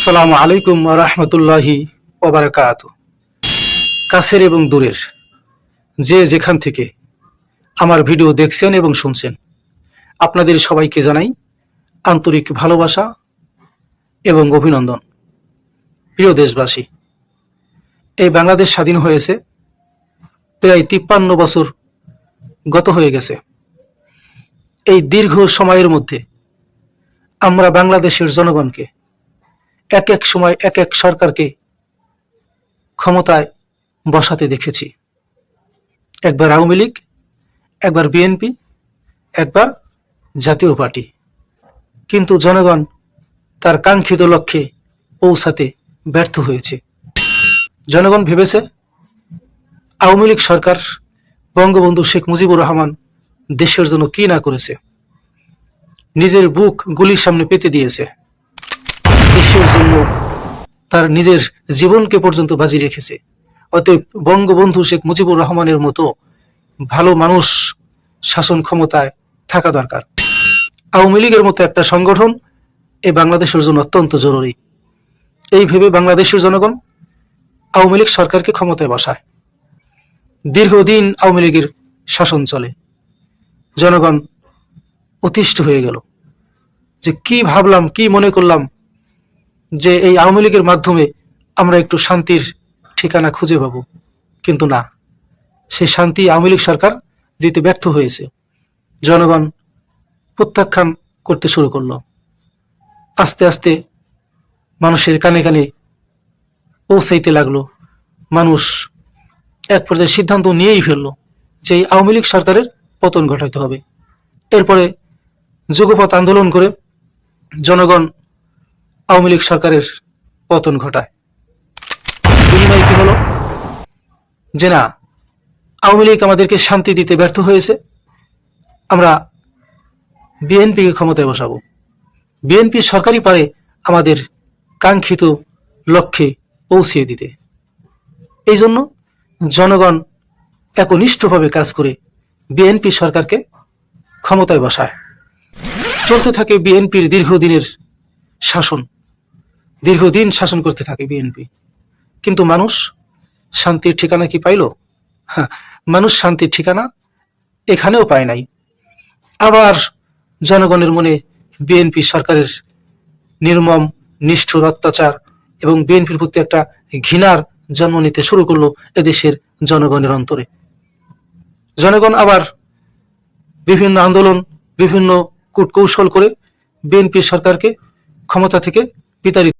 আসসালামু আলাইকুম রহমতুল্লাহি ওবারাকাত কাছের এবং দূরের যে যেখান থেকে আমার ভিডিও দেখছেন এবং শুনছেন, আপনাদের সবাইকে জানাই আন্তরিক ভালোবাসা এবং অভিনন্দন। প্রিয় দেশবাসী, এই বাংলাদেশ স্বাধীন হয়েছে প্রায় তিপ্পান্ন বছর গত হয়ে গেছে। এই দীর্ঘ সময়ের মধ্যে আমরা বাংলাদেশের জনগণকে এক এক সময় এক এক সরকারকে ক্ষমতায় বসাতে দেখেছি। একবার আওয়ামী লীগ, একবার বিএনপি, একবার জাতীয় পার্টি। কিন্তু জনগণ তার কাঙ্ক্ষিত লক্ষ্যে পৌঁছাতে ব্যর্থ হয়েছে। জনগণ ভেবেছে, আওয়ামী লীগ সরকার বঙ্গবন্ধু শেখ মুজিবুর রহমান দেশের জন্য কি না করেছে। নিজের বুক গুলির সামনে পেতে দিয়েছে। তার নিজের জীবনকে পর্যন্ত বাজি রেখেছে। অতএব বঙ্গবন্ধু শেখ মুজিবুর রহমানের মতো ভালো মানুষ শাসন ক্ষমতায় থাকা দরকার। আওয়ামী লীগের মতো একটা সংগঠন এই বাংলাদেশের জন্য অত্যন্ত জরুরি। এই ভেবে বাংলাদেশের জনগণ আওয়ামী লীগ সরকারকে ক্ষমতায় বসায়। দীর্ঘদিন আওয়ামী লীগের শাসন চলে। জনগণ অতিষ্ঠ হয়ে গেল। যে কি ভাবলাম, কি মনে করলাম যে এই আওয়ামী লীগের মাধ্যমে আমরা একটু শান্তির ঠিকানা খুঁজে পাব। কিন্তু না সেই শান্তি আওয়ামী লীগ সরকার দিতে ব্যর্থ হয়েছে। জনগণ প্রত্যাখ্যান করতে শুরু করল। আস্তে আস্তে মানুষের কানে কানে পৌঁছাইতে লাগল। মানুষ এক পর্যায়ে সিদ্ধান্ত নিয়েই ফেলল যে আওয়ামী লীগ সরকারের পতন ঘটাইতে হবে। এরপরে যুগপথ আন্দোলন করে জনগণ আওয়ামী লীগ সরকারের পতন ঘটায়। বিনিময়ে কি হলো যে না, আওয়ামী লীগ আমাদেরকে শান্তি দিতে ব্যর্থ হয়েছে, আমরা বিএনপিকে ক্ষমতায় বসাবো। বিএনপি সরকারই পারে আমাদের কাঙ্ক্ষিত লক্ষ্যে পৌঁছিয়ে দিতে। এই জন্য জনগণ একনিষ্ঠভাবে কাজ করে বিএনপি সরকারকে ক্ষমতায় বসায়। চলতে থাকে বিএনপির দীর্ঘদিনের শাসন। দীর্ঘদিন শাসন করতে থাকে বিএনপি কিন্তু মানুষ শান্তির ঠিকানা কি পাইল? হ্যাঁ, মানুষ শান্তির ঠিকানা এখানেও পায় নাই। আবার জনগণের মনে বিএনপি সরকারের নির্মম নিষ্ঠুর অত্যাচার এবং বিএনপির প্রতি একটা ঘৃণার জন্ম নিতে শুরু করল এদেশের জনগণের অন্তরে। জনগণ আবার বিভিন্ন আন্দোলন বিভিন্ন কূটকৌশল করে বিএনপি সরকারকে ক্ষমতা থেকে বিতাড়িত